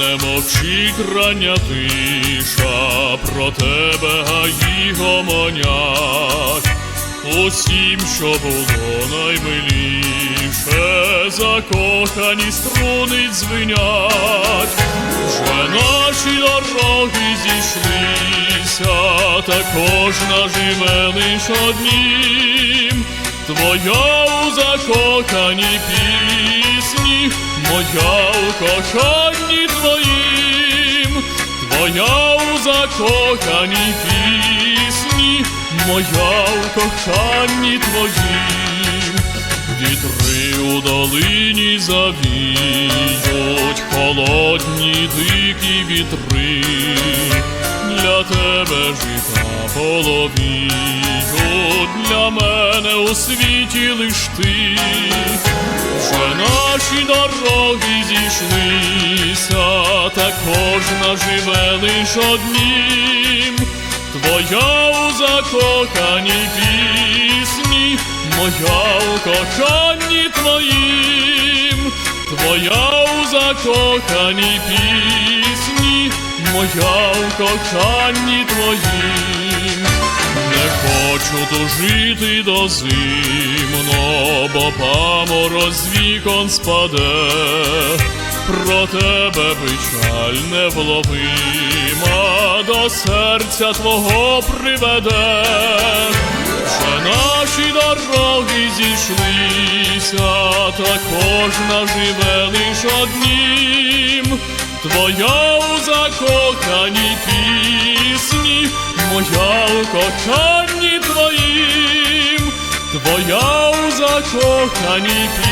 Мовчить рання тиша, про тебе гаї гомонять, усім, що було наймиліше, закохані струни дзвенять, вже наші дороги зійшлися, та кожна живе лиш однім. Твоя у закоханій пісні, моя у коханні у закоханій пісні, моя у коханні твоїм, вітри у долині завіють, холодні дикі вітри, для тебе жита половіють, для мене у світі лиш ти, вже наші дороги зійшлися, та кожна живе лиш однім, твоя у закоханій пісні, моя у коханні твоїм, твоя у закоханій пісні, моя у коханні твоїм. Не хочу тужити до зимно, бо памороз з вікон спаде, про тебе печаль невловима до серця твого приведе, вже наші дороги зійшлися, та кожна живе лиш однім. Твоя у закоханій пісні, моя у коханні твоїм, твоя у закоханій пісні,